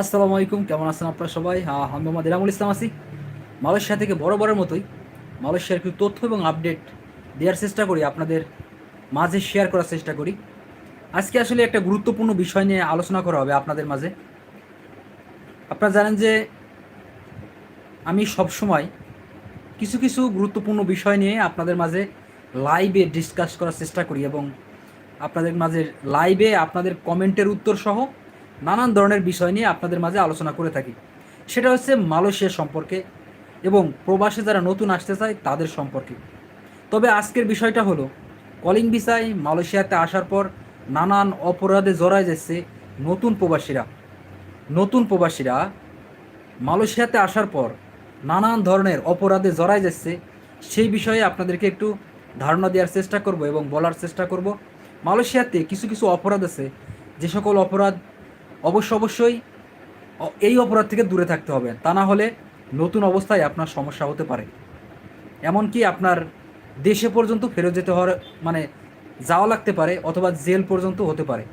আসসালামু আলাইকুম, কেমন আছেন আপনারা সবাই? আমি মোহাম্মদ ইরামুল ইসলাম আছি। মালয়েশিয়া থেকে বড় বড়ের মতোই মালয়েশিয়ার কিছু তথ্য এবং আপডেট দেওয়ার চেষ্টা করি, আপনাদের মাঝে শেয়ার করার চেষ্টা করি। আজকে আসলে একটা গুরুত্বপূর্ণ বিষয় নিয়ে আলোচনা করা হবে আপনাদের মাঝে। আপনারা জানেন যে আমি সব সময় কিছু কিছু গুরুত্বপূর্ণ বিষয় নিয়ে আপনাদের মাঝে লাইভে ডিসকাস করার চেষ্টা করি এবং আপনাদের মাঝে লাইভে আপনাদের কমেন্টের উত্তর সহ নানান ধরনের বিষয় নিয়ে আপনাদের মাঝে আলোচনা করে থাকি। সেটা হচ্ছে মালয়েশিয়া সম্পর্কে এবং প্রবাসে যারা নতুন আসতে চায় তাদের সম্পর্কে। তবে আজকের বিষয়টা হলো কলিং ভিসায় মালয়েশিয়াতে আসার পর নানান অপরাধে জড়ায় যাচ্ছে নতুন প্রবাসীরা। নতুন প্রবাসীরা মালয়েশিয়াতে আসার পর নানান ধরনের অপরাধে জড়ায় যাচ্ছে, সেই বিষয়ে আপনাদেরকে একটু ধারণা দেওয়ার চেষ্টা করব এবং বলার চেষ্টা করব। মালয়েশিয়াতে কিছু কিছু অপরাধ আছে। যে সকল অপরাধ অবশ্য অবশ্যই এই অপরাধ থেকে দূরে থাকতে হবে। তা না হলে নতুন অবস্থায় আপনার সমস্যা হতে পারে। এমনকি আপনার দেশে পর্যন্ত ফেরত যেতে হওয়ার মানে যাওয়া লাগতে পারে অথবা জেল পর্যন্ত হতে পারে।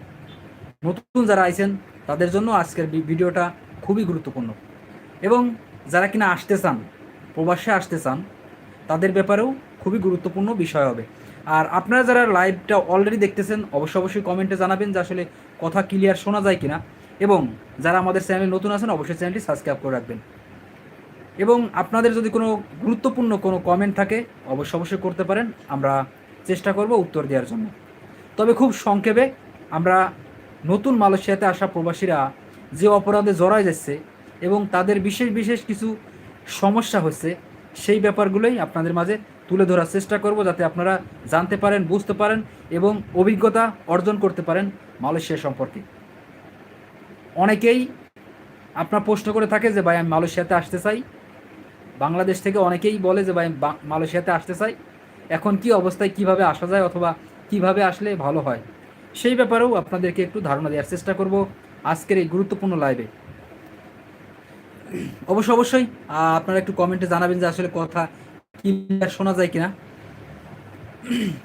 নতুন যারা আইছেন, তাদের জন্য আজকের ভিডিওটা খুবই গুরুত্বপূর্ণ। এবং যারা কিনা আসতে চান, প্রবাসে আসতে চান, তাদের ব্যাপারেও খুবই গুরুত্বপূর্ণ বিষয় হবে। আর আপনারা যারা লাইভটা অলরেডি দেখতেছেন, অবশ্যই অবশ্যই কমেন্টে জানাবেন যে আসলে কথা ক্লিয়ার শোনা যায় কিনা। এবং যারা আমাদের চ্যানেলে নতুন আছেন, অবশ্যই চ্যানেলটি সাবস্ক্রাইব করে রাখবেন। এবং আপনাদের যদি কোনো গুরুত্বপূর্ণ কোনো কমেন্ট থাকে, অবশ্যই অবশ্যই করতে পারেন। আমরা চেষ্টা করব উত্তর দেওয়ার জন্য। তবে খুব সংক্ষেপে, আমরা নতুন মালয়েশিয়াতে আসা প্রবাসীরা যে অপরাধে জড়ায় যাচ্ছে এবং তাদের বিশেষ বিশেষ কিছু সমস্যা হচ্ছে, সেই ব্যাপারগুলোই আপনাদের মাঝে তুলে ধরার চেষ্টা করব যাতে আপনারা জানতে পারেন, বুঝতে পারেন এবং অভিজ্ঞতা অর্জন করতে পারেন মালয়েশিয়া সম্পর্কে। অনেকেই আপনার প্রশ্ন করে থাকে যে, ভাই, আমি মালয়েশিয়াতে আসতে চাই। বাংলাদেশ থেকে অনেকেই বলে যে, ভাই মালয়েশিয়াতে আসতে চাই। এখন কি অবস্থায়, কীভাবে আসা যায় অথবা কীভাবে আসলে ভালো হয়, সেই ব্যাপারেও আপনাদেরকে একটু ধারণা দেওয়ার চেষ্টা করব আজকের এই গুরুত্বপূর্ণ লাইভে। অবশ্য, অবশ্যই আপনারা একটু কমেন্টে জানাবেন যে, আসলে কথা ক্লিয়ার শোনা যায় কিনা,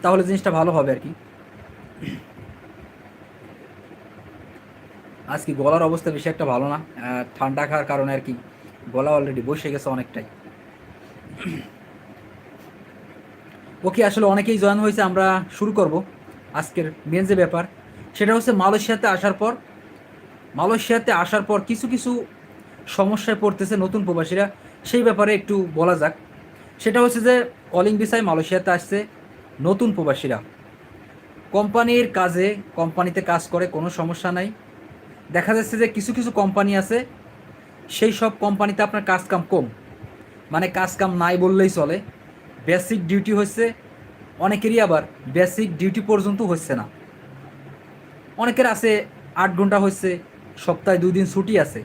তাহলে জিনিসটা ভালো হবে আর কি। আজকে গলার অবস্থা বেশি একটা ভালো না ঠান্ডা খাওয়ার কারণে আর কি, গলা অলরেডি বসে গেছে অনেকটাই। ওকে আসলে অনেকেই জয়েন হয়েছে, আমরা শুরু করব আজকের মেন যে ব্যাপার, সেটা হচ্ছে মালয়েশিয়াতে আসার পর, মালয়েশিয়াতে আসার পর কিছু কিছু সমস্যায় পড়তেছে নতুন প্রবাসীরা, সেই ব্যাপারে একটু বলা যাক। সেটা হচ্ছে যে কলিং ভিসায় মালয়েশিয়াতে আসছে নতুন প্রবাসীরা। কোম্পানির কাজে, কোম্পানিতে কাজ করে, কোনো সমস্যা নাই। দেখা যাচ্ছে যে কিছু কিছু কোম্পানি আছে, সেই সব কোম্পানিতে আপনার কাজ কাম কম। মানে কাজ কাম নাই বললেই চলে। বেসিক ডিউটি হচ্ছে, অনেকেরই আবার বেসিক ডিউটি পর্যন্ত হচ্ছে না। অনেকের আছে, আট ঘণ্টা হচ্ছে, সপ্তাহে দুই দিন ছুটি আছে।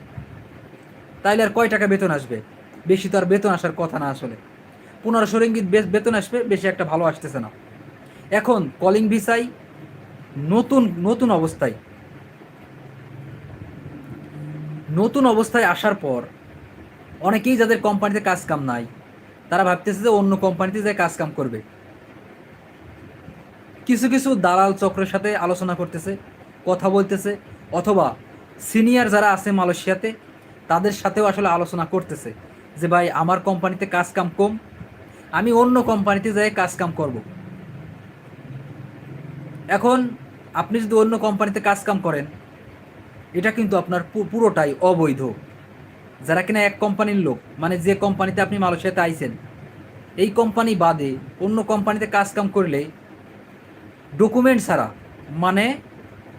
তাইলে আর কয় টাকা বেতন আসবে? বেশি তো আর বেতন আসার কথা না আসলে। পনেরোশো বেশ বেতন আসবে, বেশি একটা ভালো আসতেছে না। এখন কলিং ভিসাই নতুন নতুন অবস্থায়। নতুন অবস্থায় আসার পর অনেকেই যাদের কোম্পানিতে কাজ কাম নাই, তারা ভাবতেছে যে অন্য কোম্পানিতে যায় কাজ কাম করবে। কিছু কিছু দালাল চক্রের সাথে আলোচনা করতেছে, কথা বলতেছে, অথবা সিনিয়র যারা আছে মালয়েশিয়াতে, তাদের সাথেও আসলে আলোচনা করতেছে যে, ভাই, আমার কোম্পানিতে কাজ কাম কম আমি অন্য কোম্পানিতে যাই কাজ কাম করব। এখন আপনি যদি অন্য কোম্পানিতে কাজ কাম করেন, এটা কিন্তু আপনার পুরোটাই অবৈধ। যারা কিনা এক কোম্পানির লোক মানে যে কোম্পানিতে আপনি মালয়েশিয়াতে আইছেন, এই কোম্পানি বাদে অন্য কোম্পানিতে কাজ কাম করলে ডকুমেন্ট ছাড়া মানে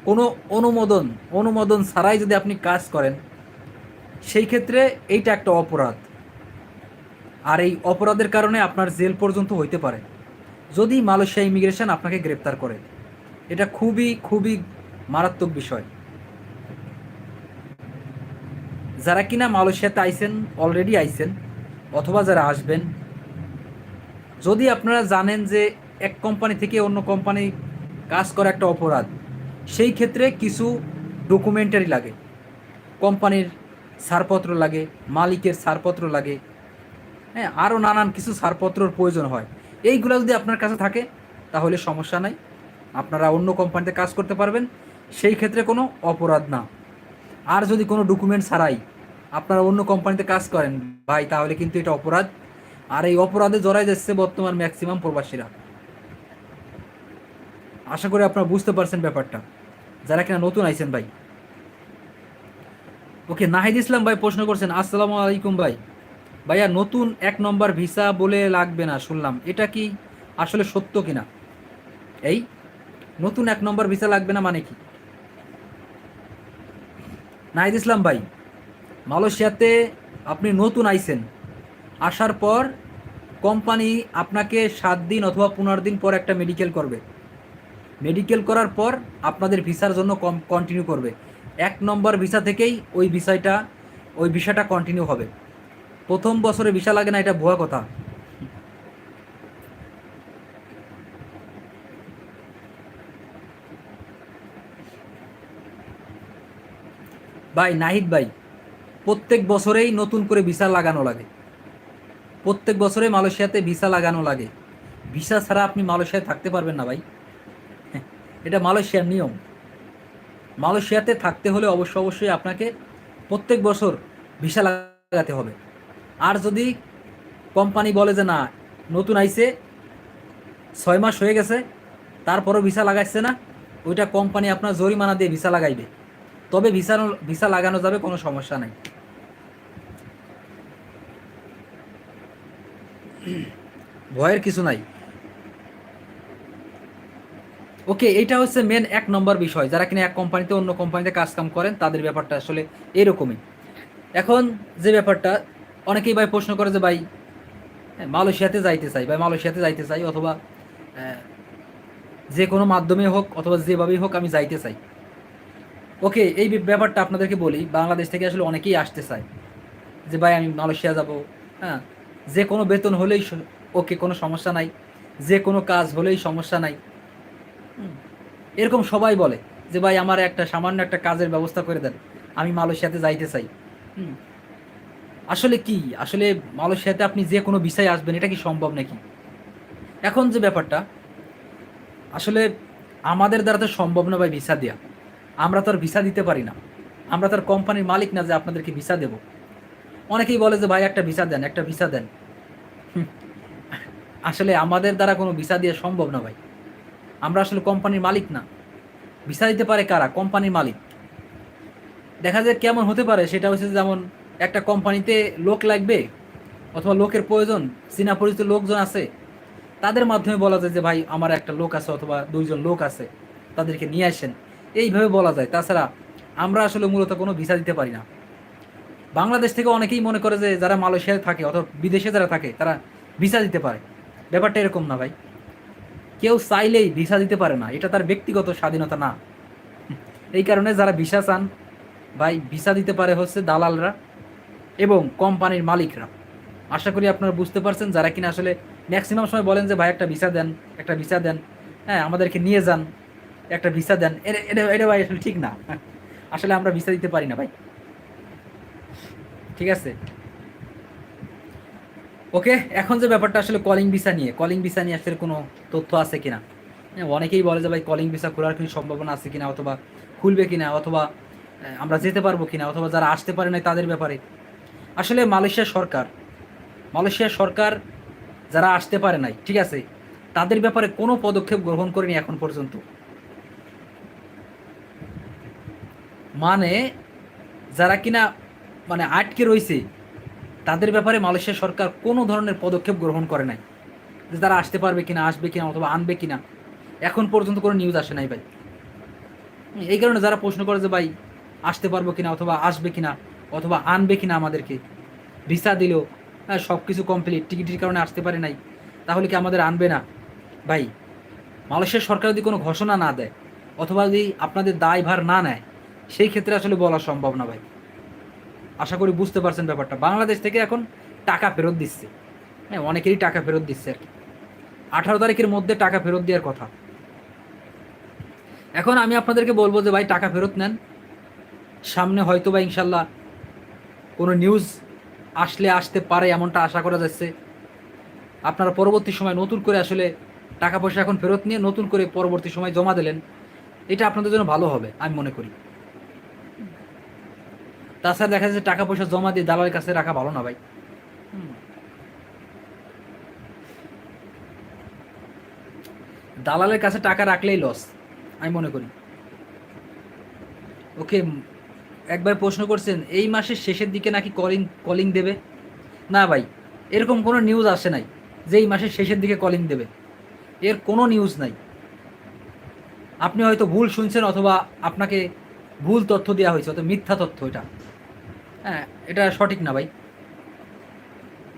কোনো অনুমোদন অনুমোদন ছাড়াই যদি আপনি কাজ করেন, সেই ক্ষেত্রে এইটা একটা অপরাধ। আর এই অপরাধের কারণে আপনার জেল পর্যন্ত হইতে পারে। যদি মালয়েশিয়া ইমিগ্রেশন আপনাকে গ্রেপ্তার করে, এটা খুবই খুবই মারাত্মক বিষয়। যারা কিনা মালয়েশিয়াতে আইছেন অলরেডি আইছেন, অথবা যারা আসবেন, যদি আপনারা জানেন যে এক কোম্পানি থেকে অন্য কোম্পানি কাজ করা একটা অপরাধ, সেই ক্ষেত্রে কিছু ডকুমেন্টারি লাগে। কোম্পানির ছাড়পত্র লাগে, মালিকের ছাড়পত্র লাগে হ্যাঁ আরও নানান কিছু ছাড়পত্রর প্রয়োজন হয়। এইগুলো যদি আপনার কাছে থাকে, তাহলে সমস্যা নাই। আপনারা অন্য কোম্পানিতে কাজ করতে পারবেন। সেই ক্ষেত্রে কোনো অপরাধ না। আর যদি কোনো ডকুমেন্ট ছাড়াই আপনারা অন্য কোম্পানিতে কাজ করেন, ভাই, তাহলে কিন্তু এটা অপরাধ। আর এই অপরাধে জড়াই যাচ্ছে বর্তমান ম্যাক্সিমাম প্রবাসীরা। আশা করি আপনারা বুঝতে পারছেন ব্যাপারটা। যারা কিনা নতুন আইছেন, ভাই। ওকে, নাহিদ ইসলাম ভাই প্রশ্ন করছেন, আসসালামু আলাইকুম ভাই। ভাইয়া, নতুন এক নম্বর ভিসা বলে লাগবে না, শুনলাম। এটা কি আসলে সত্য কিনা? এই, নতুন এক নম্বর ভিসা লাগবে না মানে কি? নাহিদ ইসলাম ভাই, মালয়েশিয়াতে আপনি নতুন আইছেন। আসার পর কোম্পানি আপনাকে সাত দিন অথবা পনেরো দিন পর একটা মেডিকেল করবে। মেডিকেল করার পর আপনাদের ভিসার জন্য কম কন্টিনিউ করবে। এক নম্বর ভিসা থেকেই ওই ভিসাটা ওই ভিসাটা কন্টিনিউ হবে। প্রথম বছরে ভিসা লাগে না, এটা ভুয়া কথা। ভাই, নাহিদ ভাই, প্রত্যেক বছরেই নতুন করে ভিসা লাগানো লাগে। প্রত্যেক বছরে মালয়েশিয়াতে ভিসা লাগানো লাগে। ভিসা ছাড়া আপনি মালয়েশিয়ায় থাকতে পারবেন না ভাই। এটা মালয়েশিয়ার নিয়ম। মালয়েশিয়াতে থাকতে হলে অবশ্য অবশ্যই আপনাকে প্রত্যেক বছর ভিসা লাগাতে হবে। আর যদি কোম্পানি বলে যে না, নতুন আইছে, ছয় মাস হয়ে গেছে, তারপরও ভিসা লাগাইছে না, ওইটা কোম্পানি আপনার জরিমানা দিয়ে ভিসা লাগাইবে। তবে ভিসা ভিসা লাগানো যাবে, কোনো সমস্যা নাই। ভয়ের কিছু নাই। ওকে এটা হচ্ছে মেন এক নম্বর বিষয়। যারা কিনা এক কোম্পানিতে, অন্য কোম্পানিতে কাজ কাম করেন, তাদের ব্যাপারটা আসলে এরকমই। এখন যে ব্যাপারটা অনেকেই ভাই প্রশ্ন করে যে ভাই মালয়েশিয়াতে যাইতে চাই, ভাই মালয়েশিয়াতে যাইতে চাই অথবা যে কোনো মাধ্যমে হোক অথবা যেভাবেই হোক আমি যাইতে চাই। ওকে, এই ব্যাপারটা আপনাদেরকে বলি, বাংলাদেশ থেকে আসলে অনেকেই আসতে চায় যে ভাই আমি মালয়েশিয়া যাব হ্যাঁ? যে কোনো বেতন হলেই ওকে কোনো সমস্যা নাই, যে কোনো কাজ হলেই সমস্যা নাই। এরকম সবাই বলে যে ভাই আমার একটা সামান্য একটা কাজের ব্যবস্থা করে দেন, আমি মালয়েশিয়াতে যাইতে চাই। আসলে কি? আসলে মালয়েশিয়াতে আপনি যে কোনো বিষয়ে আসবেন, এটা কি সম্ভব নাকি? এখন যে ব্যাপারটা, আসলে আমাদের দ্বারা তো সম্ভব না ভাই ভিসা দেওয়া আমরা তো আর ভিসা দিতে পারি না। আমরা তার কোম্পানির মালিক না যে আপনাদেরকে ভিসা দেব। অনেকেই বলে যে, ভাই, একটা ভিসা দেন, একটা ভিসা দেন। আসলে আমাদের দ্বারা কোনো ভিসা দেওয়া সম্ভব না ভাই। আমরা আসলে কোম্পানির মালিক না। ভিসা দিতে পারে কারা? কোম্পানির মালিক। দেখা যায় কেমন হতে পারে। সেটা হচ্ছে যেমন একটা কোম্পানিতে লোক লাগবে অথবা লোকের প্রয়োজন চীনা পরিচিত লোকজন আছে, তাদের মাধ্যমে বলা যায় যে, ভাই, আমার একটা লোক আছে অথবা দুইজন লোক আছে, তাদেরকে নিয়ে আসেন। এইভাবে বলা যায়। তাছাড়া আমরা আসলে মূলত কোনো ভিসা দিতে পারি না। বাংলাদেশ থেকে অনেকেই মনে করে যে, যারা মালয়েশিয়ায় থাকে অথবা বিদেশে যারা থাকে, তারা ভিসা দিতে পারে। ব্যাপারটা এরকম না, ভাই। কেউ চাইলেই ভিসা দিতে পারে না, এটা তার ব্যক্তিগত স্বাধীনতা না। এই কারণে যারা ভিসা চান, ভাই, ভিসা দিতে পারে হচ্ছে দালালরা। এবং কোম্পানির মালিকরা। আশা করি আপনারা বুঝতে পারছেন যারা কিনা আসলে ম্যাক্সিমাম সময় বলেন যে ভাই একটা ভিসা দেন একটা ভিসা দেন হ্যাঁ আমাদেরকে নিয়ে যান একটা ভিসা দেন। এটা এটা ভাই আসলে ঠিক না। আসলে আমরা ভিসা দিতে পারি না ভাই। ঠিক আছে? ওকে এখন যে ব্যাপারটা আসলে কলিং ভিসা নিয়ে কলিং ভিসা নিয়ে আসলে কোনো তথ্য আছে কিনা? হ্যাঁ, অনেকেই বলে যে ভাই কলিং ভিসা খোলার কোনো সম্ভাবনা আছে কিনা অথবা খুলবে কিনা? অথবা আমরা যেতে পারব কিনা? অথবা যারা আসতে পারে না তাদের ব্যাপারে। আসলে মালয়েশিয়া সরকার মালয়েশিয়া সরকার যারা আসতে পারে নাই, ঠিক আছে, তাদের ব্যাপারে কোনো পদক্ষেপ গ্রহণ করেনি এখন পর্যন্ত। মানে যারা কিনা মানে আটকে রয়েছে, তাদের ব্যাপারে মালয়েশিয়া সরকার কোনো ধরনের পদক্ষেপ গ্রহণ করে নাই। যে তারা আসতে পারবে কিনা, আসবে কিনা অথবা আনবে কিনা, এখন পর্যন্ত কোনো নিউজ আসে নাই ভাই। এই কারণে যারা প্রশ্ন করে যে ভাই, আসতে পারব কিনা অথবা আসবে কিনা অথবা আনবে কিনা আমাদেরকে? ভিসা দিলেও হ্যাঁ সব কিছু কমপ্লিট টিকিটের কারণে আসতে পারে নাই, তাহলে কি আমাদের আনবে না? ভাই মালয়েশিয়ার সরকার যদি কোনো ঘোষণা না দেয়, অথবা যদি আপনাদের দায়ভার না নেয়, সেই ক্ষেত্রে আসলে বলা সম্ভব না ভাই। আশা করি বুঝতে পারছেন ব্যাপারটা। বাংলাদেশ থেকে এখন টাকা ফেরত দিচ্ছে। হ্যাঁ অনেকেরই টাকা ফেরত দিচ্ছে আর কি। আঠারো তারিখের মধ্যে টাকা ফেরত দেওয়ার কথা। এখন আমি আপনাদেরকে বলব যে, ভাই, টাকা ফেরত নেন। সামনে হয়তো বা ইনশাল্লাহ কোনো নিউজ আসলে আসতে পারে এমনটা আশা করা যাচ্ছে। আপনারা পরবর্তী সময় নতুন করে আসলে টাকা পয়সা এখন ফেরত নিয়ে নতুন করে পরবর্তী সময় জমা দিলেন, এটা আপনাদের জন্য ভালো হবে, আমি মনে করি। তাছাড়া দেখা যাচ্ছে টাকা পয়সা জমা দিয়ে দালালের কাছে রাখা ভালো না ভাই। দালালের কাছে টাকা রাখলেই লস আমি মনে করি। ওকে একবার প্রশ্ন করছেন, এই মাসের শেষের দিকে নাকি কলিং কলিং দেবে? না ভাই, এরকম কোনো নিউজ আসে নাই যে এই মাসের শেষের দিকে কলিং দেবে। এর কোনো নিউজ নাই। আপনি হয়তো ভুল শুনছেন অথবা আপনাকে ভুল তথ্য দেওয়া হয়েছে, অথবা মিথ্যা তথ্য এটা। হ্যাঁ এটা সঠিক না ভাই।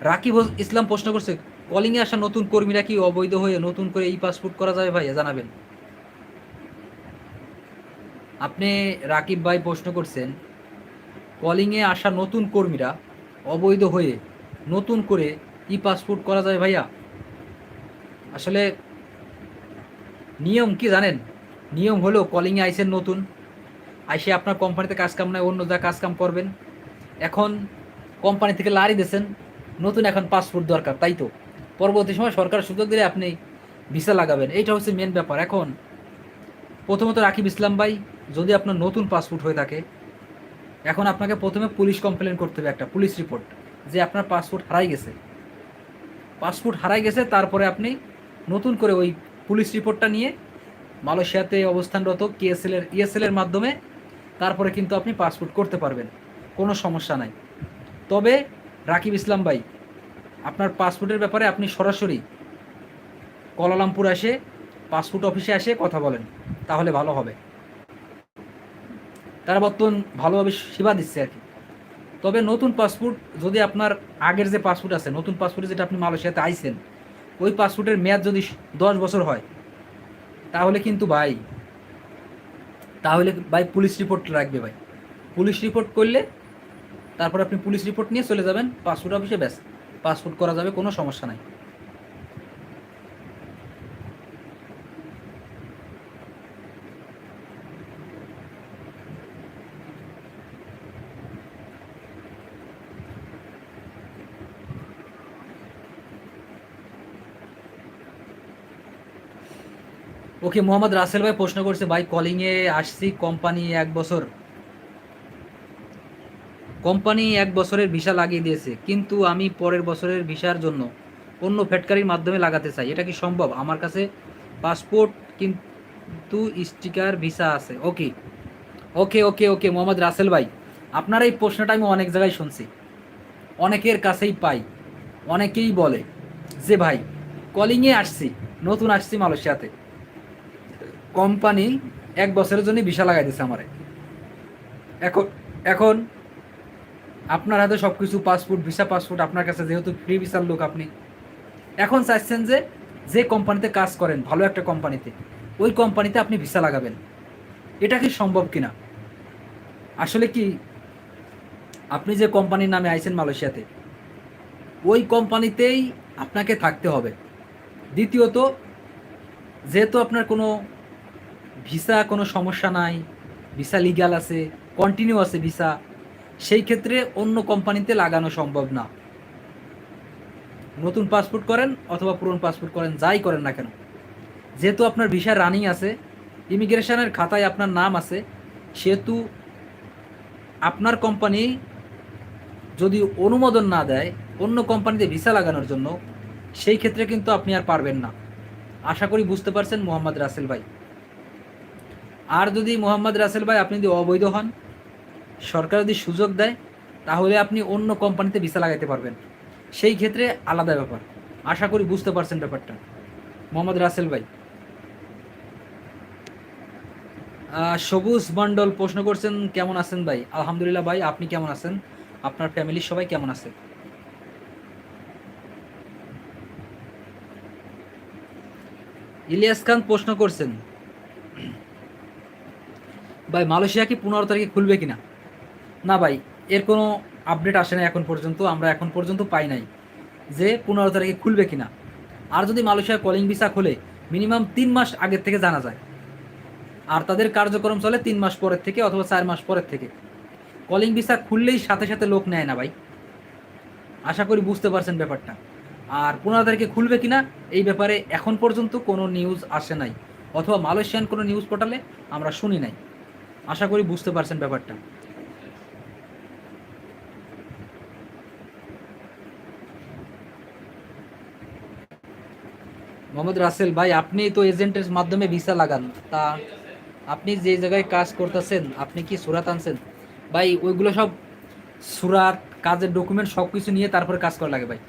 রাকিব ইসলাম প্রশ্ন করছে কলিংয়ে আসা নতুন কর্মীরা কি অবৈধ হয়ে নতুন করে এই পাসপোর্ট করা যাবে ভাই জানাবেন। আপনি রাকিব ভাই প্রশ্ন করছেন কলিংয়ে আসা নতুন কর্মীরা অবৈধ হয়ে নতুন করে ই পাসপোর্ট করা যায় ভাইয়া? আসলে নিয়ম কি জানেন? নিয়ম হলো কলিংয়ে আইসেন নতুন, আইসে আপনার কোম্পানিতে কাজ কাম নয় অন্য যা কাজ কাম করবেন। এখন কোম্পানি থেকে লারি দিয়েছেন, নতুন এখন পাসপোর্ট দরকার, তাই তো? পরবর্তী সময় সরকার সুযোগ দিলে আপনি ভিসা লাগাবেন, এইটা হচ্ছে মেন ব্যাপার। এখন প্রথমত রাকিব ইসলাম ভাই যদি আপনার নতুন পাসপোর্ট হয়ে থাকে, এখন আপনাকে প্রথমে পুলিশ কমপ্লেন করতে হবে একটা, পুলিশ রিপোর্ট যে আপনার পাসপোর্ট হারাই গেছে। পাসপোর্ট হারাই গেছে, তারপরে আপনি নতুন করে ওই পুলিশ রিপোর্টটা নিয়ে মালয়েশিয়াতে অবস্থানরত কেএসএল এর ইএসএল এর মাধ্যমে তারপরে কিন্তু আপনি পাসপোর্ট করতে পারবেন, কোনো সমস্যা নাই। তবে রাকিব ইসলাম ভাই, আপনার পাসপোর্টের ব্যাপারে আপনি সরাসরি কলালামপুর এসে, পাসপোর্ট অফিসে এসে কথা বলেন, তাহলে ভালো হবে। তারা বর্তমান ভালোভাবে সেবা দিচ্ছে আর কি। তবে নতুন পাসপোর্ট যদি আপনার আগের যে পাসপোর্ট আছে, নতুন পাসপোর্টে যেটা আপনি মালয়েশিয়াতে আইছেন, ওই পাসপোর্টের মেয়াদ যদি দশ বছর হয়, তাহলে কিন্তু ভাই, তাহলে ভাই পুলিশ রিপোর্ট রাখবে ভাই। পুলিশ রিপোর্ট করলে তারপর আপনি পুলিশ রিপোর্ট নিয়ে চলে যাবেন, পাসপোর্ট অফিসে ব্যাস, পাসপোর্ট করা যাবে, কোনো সমস্যা নাই। ওকে মোহাম্মদ রাসেল ভাই প্রশ্ন করছে, ভাই কলিংয়ে আসছি কোম্পানি এক বছর। কোম্পানি এক বছরের ভিসা লাগিয়ে দিয়েছে, কিন্তু আমি পরের বছরের ভিসার জন্য অন্য ফেটকারির মাধ্যমে লাগাতে চাই। এটা কি সম্ভব? আমার কাছে পাসপোর্ট কিন্তু স্টিকার ভিসা আছে। ওকে ওকে ওকে ওকে মোহাম্মদ রাসেল ভাই, আপনার এই প্রশ্নটা আমি অনেক জায়গায় শুনছি। অনেকের কাছেই পাই, অনেকেই বলে যে, ভাই কলিংয়ে আসছি, নতুন আসছি মালয়েশিয়াতে। কোম্পানি এক বছরের জন্য ভিসা লাগাই দিছে আমারে। এখন এখন আপনার হাতে সব কিছু পাসপোর্ট, ভিসা পাসপোর্ট, আপনার কাছে যেহেতু ফ্রি ভিসার লোক আপনি, এখন চাইছেন যে যে কোম্পানিতে কাজ করেন, ভালো একটা কোম্পানিতে, ওই কোম্পানিতে আপনি ভিসা লাগাবেন। এটা কি সম্ভব কিনা? আসলে কি, আপনি যে কোম্পানির নামে আইছেন মালয়েশিয়াতে, ওই কোম্পানিতেই আপনাকে থাকতে হবে। দ্বিতীয়ত, যেহেতু আপনার কোনো ভিসা কোনো সমস্যা নাই, ভিসা লিগাল আছে কন্টিনিউ আছে ভিসা। সেই ক্ষেত্রে অন্য কোম্পানিতে লাগানো সম্ভব না। নতুন পাসপোর্ট করেন অথবা পুরনো পাসপোর্ট করেন, যাই করেন না কেন। যেহেতু আপনার ভিসা রানিং আছে ইমিগ্রেশনের খাতায় আপনার নাম আছে, সেহেতু আপনার কোম্পানি যদি অনুমোদন না দেয় অন্য কোম্পানিতে ভিসা লাগানোর জন্য, সেই ক্ষেত্রে কিন্তু আপনি আর পারবেন না। আশা করি বুঝতে পারছেন মোহাম্মদ রাসেল ভাই। আর যদি মোহাম্মদ রাসেল ভাই আপনি যদি অবৈধ হন, সরকার যদি সুযোগ দেয়, তাহলে আপনি অন্য কোম্পানিতে ভিসা লাগাইতে পারবেন। সেই ক্ষেত্রে আলাদা ব্যাপার। আশা করি বুঝতে পারছেন ব্যাপারটা। মোহাম্মদ রাসেল ভাই। সবুজ মণ্ডল প্রশ্ন করছেন, কেমন আছেন ভাই? আলহামদুলিল্লাহ ভাই, আপনি কেমন আছেন? আপনার ফ্যামিলির সবাই কেমন আছে? ইলিয়াস খান প্রশ্ন করছেন ভাই মালয়েশিয়া কি পনেরো তারিখে খুলবে কিনা? না না ভাই, এর কোনো আপডেট আসে না এখন পর্যন্ত, আমরা এখন পর্যন্ত পাই নাই যে পনেরো তারিখে খুলবে কিনা। আর যদি মালয়েশিয়া কলিং ভিসা খোলে মিনিমাম তিন মাস আগের থেকে জানা যায়। আর তাদের কার্যক্রম চলে তিন মাস পরের থেকে অথবা চার মাস পরের থেকে। কলিং ভিসা খুললেই সাথে সাথে লোক নেয় না ভাই। আশা করি বুঝতে পারছেন ব্যাপারটা। আর পনেরো তারিখে খুলবে কিনা, এই ব্যাপারে এখন পর্যন্ত কোনো নিউজ আসে নাই। অথবা মালয়েশিয়ান কোনো নিউজ পোর্টালে আমরা শুনি নাই। আশা করি বুঝতে পারছেন ব্যাপারটা। মোহাম্মদ রাসেল ভাই, আপনি তো এজেন্টের মাধ্যমে ভিসা লাগান। তা আপনি যে জায়গায় কাজ করতেছেন, আপনি কি সুরাত আনছেন? ভাই, ওইগুলো সব সুরাত, কাজের ডকুমেন্ট সব কিছু নিয়ে তারপরে কাজ করা লাগে ভাই।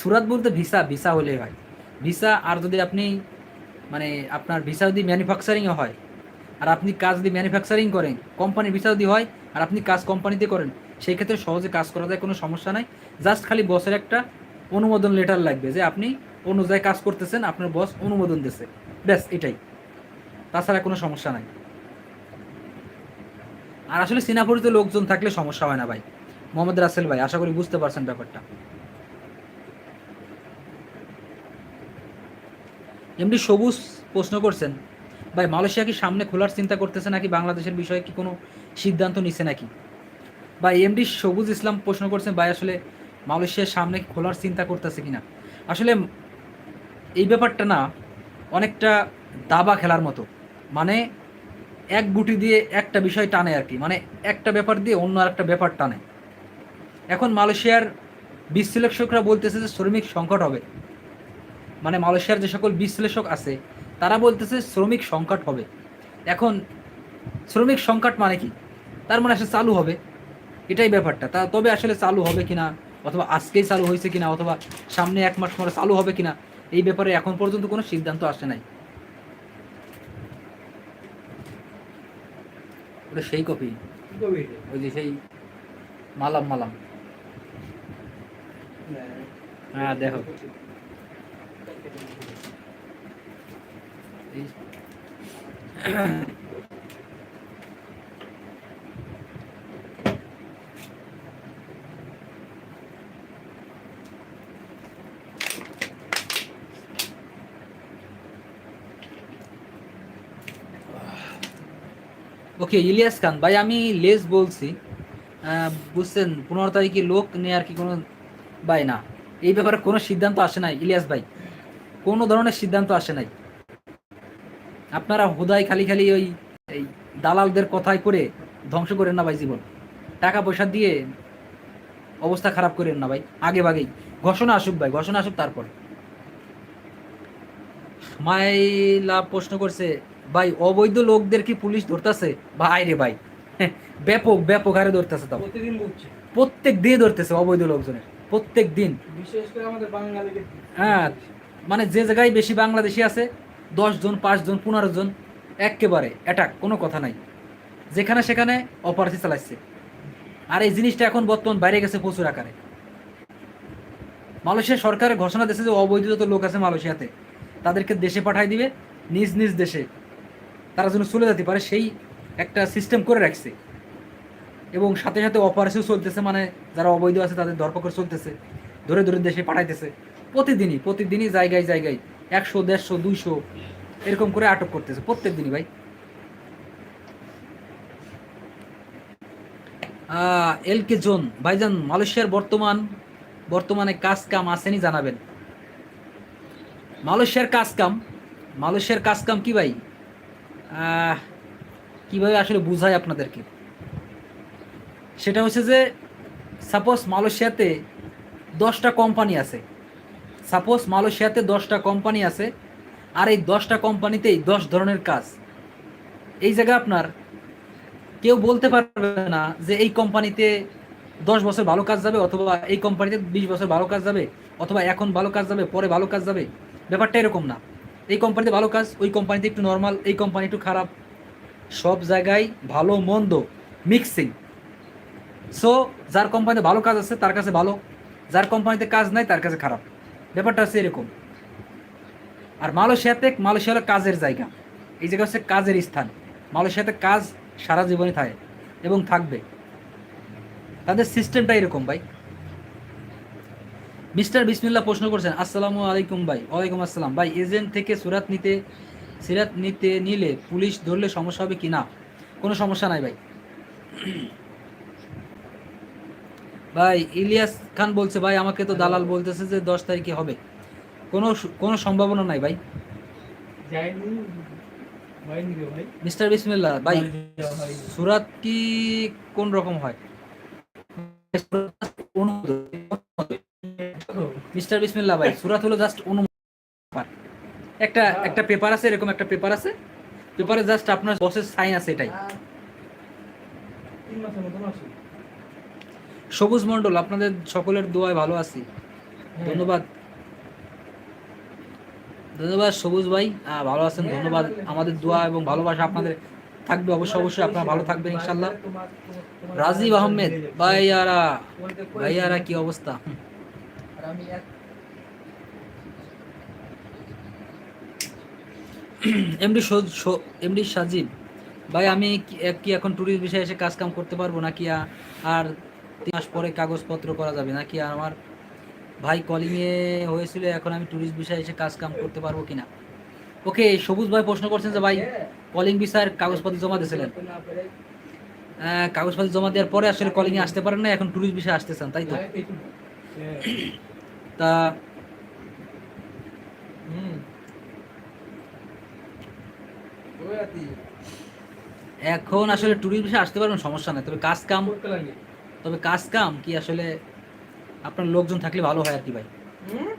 সুরাত বলতে ভিসা ভিসা হলে ভাই ভিসা আর যদি আপনি মানে আপনার ভিসা যদি ম্যানুফ্যাকচারিংয়ে হয় আর আপনি কাজ যদি ম্যানুফ্যাকচারিং করেন কোম্পানির ভিসা যদি হয়, আর আপনি কাজ কোম্পানিতে করেন, সেই ক্ষেত্রে সহজে কাজ করা যায়, কোনো সমস্যা নাই। জাস্ট খালি বসের একটা অনুমোদন লেটার লাগবে যে আপনি অন্য জায়গায় কাজ করতেছেন, আপনার বস অনুমোদন দিচ্ছে ব্যাস, এটাই। তাছাড়া কোনো সমস্যা নাই। আর আসলে সিনাপুরিতে লোকজন থাকলে সমস্যা হয় না ভাই। মোহাম্মদ রাসেল ভাই, আশা করি বুঝতে পারছেন ব্যাপারটা। এমনি সবুজ প্রশ্ন করছেন ভাই, মালয়েশিয়া কি সামনে খোলার চিন্তা করতেছে নাকি? বাংলাদেশের বিষয়ে কি কোনো সিদ্ধান্ত নিছে নাকি? বা এমডি সবুজ ইসলাম প্রশ্ন করছেন, ভাই, আসলে মালয়েশিয়ার সামনে খোলার চিন্তা করতেছে কিনা? আসলে এই ব্যাপারটা না, অনেকটা দাবা খেলার মতো। মানে এক গুটি দিয়ে একটা বিষয় টানে আর কি। মানে একটা ব্যাপার দিয়ে অন্য একটা ব্যাপার টানে। এখন মালয়েশিয়ার বিশ্লেষকরা বলতেছে যে শ্রমিক সংকট হবে। মানে মালয়েশিয়ার যে সকল বিশ্লেষক আছে তারা বলতেছে শ্রমিক সংকট হবে। এখন শ্রমিক সংকট মানে কি? তার মানে আসলে চালু হবে। এটাই ব্যাপারটা। তা তবে আসলে চালু হবে কিনা অথবা আজকেই চালু হয়েছে কিনা অথবা সামনে এক মাস পরে চালু হবে কিনা, এই ব্যাপারে এখন পর্যন্ত কোনো সিদ্ধান্ত আসে নাই। সেই কপি? ওই যে সেই মালাম মালাম। হ্যাঁ দেখো। ওকে ইলিয়াস খান ভাই, আমি লেস বলছি। বুঝছেন, পনেরো তারিখে লোক নেওয়ার কি কোনো ভাই না। এই ব্যাপারে কোনো সিদ্ধান্ত আসে নাই, ইলিয়াস ভাই। কোনো ধরনের সিদ্ধান্ত আসে নাই। আপনারা হুদাই খালি খালি ওই এই দালালদের কথায় করে ধ্বংস করেন না ভাই জীবন। টাকা পয়সা দিয়ে অবস্থা খারাপ করেন না ভাই আগে ভাগেই। ঘোষণা আসুক ভাই ঘোষণা আসুক তারপর। মাইলা প্রশ্ন করছে ভাই অবৈধ লোকদের কি পুলিশ ধরতেছে? ভাই রে ভাই ব্যাপক ব্যাপক হারে ধরতেছে তাও। প্রত্যেক দিন ধরতেছে অবৈধ লোকজনের প্রত্যেক দিন। বিশেষ করে আমাদের বাঙালিদের হ্যাঁ মানে যে জায়গায় বেশি বাংলাদেশি আছে দশ জন পাঁচ জন পনেরো জন একেবারে অ্যাটাক কোনো কথা নাই। যেখানে সেখানে অপারেশন চালাচ্ছে আর এই জিনিসটা এখন বর্তমান বাইরে গেছে প্রচুর আকারে। মালয়েশিয়া সরকারের ঘোষণা দিয়েছে যে অবৈধ যত লোক আছে মালয়েশিয়াতে। তাদেরকে দেশে পাঠাই দিবে, নিজ নিজ দেশে। তারা যেন চলে যেতে পারে, সেই একটা সিস্টেম করে রাখছে। এবং সাথে সাথে অপারেশন চলতেছে মানে যারা অবৈধ আছে তাদের ধরপকড় চলতেছে। ধরে ধরে দেশে পাঠাইতেছে। প্রতিদিনই প্রতিদিনই জায়গায় জায়গায় একশো, দেড়শো, দুইশো, এরকম করে আটক করতেছে প্রত্যেক দিনই ভাই। এল কে জোন, ভাইজান, মালয়েশিয়ার বর্তমান, বর্তমানে কাজ কাম আসেনি জানাবেন। মালয়েশিয়ার কাজ কাম মালয়েশিয়ার কাজ কাম কি ভাই? কীভাবে আসলে বুঝাই আপনাদেরকে? সেটা হচ্ছে যে সাপোজ মালয়েশিয়াতে দশটা কোম্পানি আছে। সাপোজ মালয়েশিয়াতে দশটা কোম্পানি আছে, আর এই দশটা কোম্পানিতেই দশ ধরনের কাজ। এই জায়গায় আপনার, কেউ বলতে পারবে না যে এই কোম্পানিতে দশ বছর ভালো কাজ যাবে অথবা এই কোম্পানিতে বিশ বছর ভালো কাজ যাবে অথবা এখন ভালো কাজ যাবে, পরে ভালো কাজ যাবে। ব্যাপারটা এরকম না। এই কোম্পানিতে ভালো কাজ, ওই কোম্পানিতে একটু নর্মাল এই কোম্পানি একটু খারাপ। সব জায়গায় ভালো, মন্দ মিক্সিং সো যার কোম্পানিতে ভালো কাজ আছে, তার কাছে ভালো। যার কোম্পানিতে কাজ নাই, তার কাছে খারাপ। ব্যাপারটা হচ্ছে এরকম। আর মালয়েশিয়াতে মালয়েশিয়া হলো কাজের জায়গা। এই জায়গা হচ্ছে কাজের স্থান। মালয়েশিয়াতে কাজ সারা জীবনই থাকে এবং থাকবে। তাদের সিস্টেমটা এরকম, ভাই। মিস্টার বিসমিল্লাহ প্রশ্ন করছেন, আসসালামু আলাইকুম, ভাই। ওয়ালাইকুম আসসালাম। ভাই, এজেন্ট থেকে সুরাত নিতে, সিরাত নিতে নিলে পুলিশ ধরলে সমস্যা হবে কি না? কোনো সমস্যা নাই, ভাই। ভাই ইলিয়াস খান বলছে ভাই আমাকে তো দালাল বলতেছে যে দশ তারিখে হবে। কোনো কোনো সম্ভাবনা নাই ভাই। মিস্টার বিসমিল্লাহ ভাই ভাই। সুরাত কি কোন রকম হয়? মিস্টার বিসমিল্লাহ ভাই সুরাত হলো জাস্ট অনুমান একটা একটা পেপার আছে এরকম একটা পেপার আছে। পেপারে জাস্ট আপনার বসের সাইন আছে এটাই। তিন মাসের মতন আসি সবুজ মণ্ডল আপনাদের সকলের দোয়ায় ভালো আছি। ধন্যবাদ। ধন্যবাদ সবুজ ভাই। ভালো আছেন ধন্যবাদ। আমাদের দোয়া এবং ভালোবাসা আপনাদের থাকবে অবশ্যই অবশ্যই আপনারা ভালো থাকবেন ইনশাল্লাহ রাজীব আহমেদ ভাইয়ারা ভাইয়ারা কি অবস্থা? এমডি এমডি সাজিব ভাই আমি কি- এখন ট্যুরিস্ট বিষয়ে এসে কাজ কাম করতে পারব নাকি আর তিন মাস পরে কাগজপত্র করা যাবে। নাকি আমার ভাই কলিংয়ে হয়েছিল এখন আমি ট্যুরিস্ট বিষয়ে এসে কাজ কাম করতে পারব কিনা? ওকে সবুজ ভাই প্রশ্ন করছেন যে ভাই কলিং বিষয়ের কাগজপত্র জমা দিয়েছিলেন। আহ, কাগজপত্র জমা দেওয়ার পরে আসলে কলিংয়ে আসতে পারেন না এখন ট্যুরিস্ট বিষয়ে আসতেছেন তাই তো? তা এখন আসলে ট্যুরিস্ট বিষয়ে আসতে পারবেন সমস্যা নাই তবে কাজ কাম তবে কাজ কাম কি আসলে আপনার লোকজন থাকলে ভালো হয় আর কি ভাই? হুম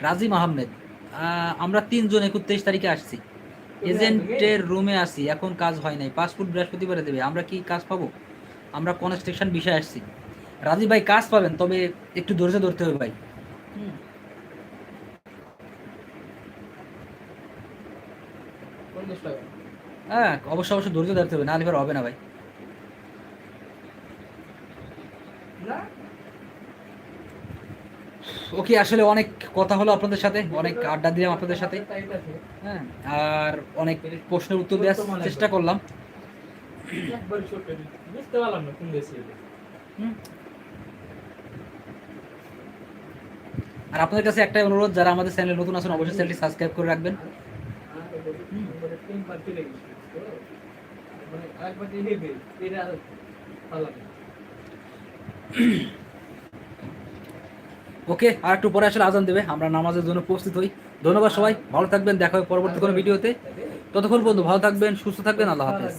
রাজিম আহমেদ আহ, আমরা তিনজন একত্রিশ তারিখে আসছি। এজেন্টের রুমে আসি এখন কাজ হয় নাই। পাসপোর্ট বৃহস্পতিবারে দেবে আমরা কি কাজ পাবো? আমরা কনস্ট্রাকশন বিষয়ে আসছি। রাজীব ভাই কাজ পাবেন তবে একটু ধৈর্য ধরতে হবে ভাই। হ্যাঁ অবশ্যই অবশ্যই ধৈর্য ধরতে হবে না হলে হবে না ভাই ওকে আসলে অনেক কথা হলো আপনাদের সাথে অনেক আড্ডা দিলাম আপনাদের সাথে হ্যাঁ আর অনেক প্রশ্নের উত্তর দেওয়ার চেষ্টা করলাম। আর আপনাদের কাছে একটাই অনুরোধ যারা আমাদের চ্যানেলে নতুন আছেন অবশ্যই চ্যানেলটি সাবস্ক্রাইব করে রাখবেন মানে ওকে আর একটু পরে আসলে আজান দেবে আমরা নামাজের জন্য প্রস্তুত হই। ধন্যবাদ সবাই ভালো থাকবেন দেখা হবে পরবর্তী কোনো ভিডিওতে। ততক্ষণ বন্ধু ভালো থাকবেন সুস্থ থাকবেন আল্লাহ হাফেজ।